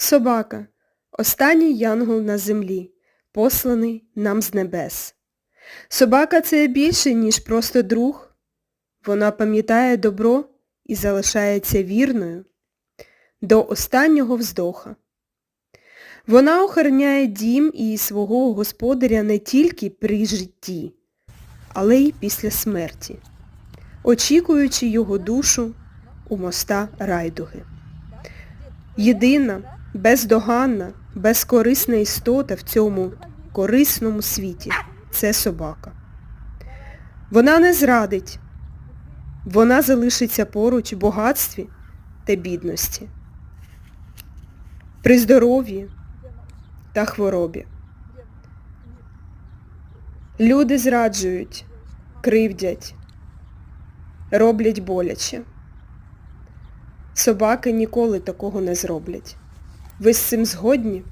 Собака останній янгол на землі, посланий нам з небес. Собака це більше, ніж просто друг. Вона пам'ятає добро і залишається вірною до останнього вздоха. Вона охороняє дім і свого господаря не тільки при житті, але й після смерті, очікуючи його душу у моста райдуги. Єдина, бездоганна, безкорисна істота в цьому корисному світі це собака. Вона не зрадить, вона залишиться поруч в багатстві та бідності, при здоров'ї та хворобі. Люди зраджують, кривдять, роблять боляче. Собаки ніколи такого не зроблять. Ви з цим згодні?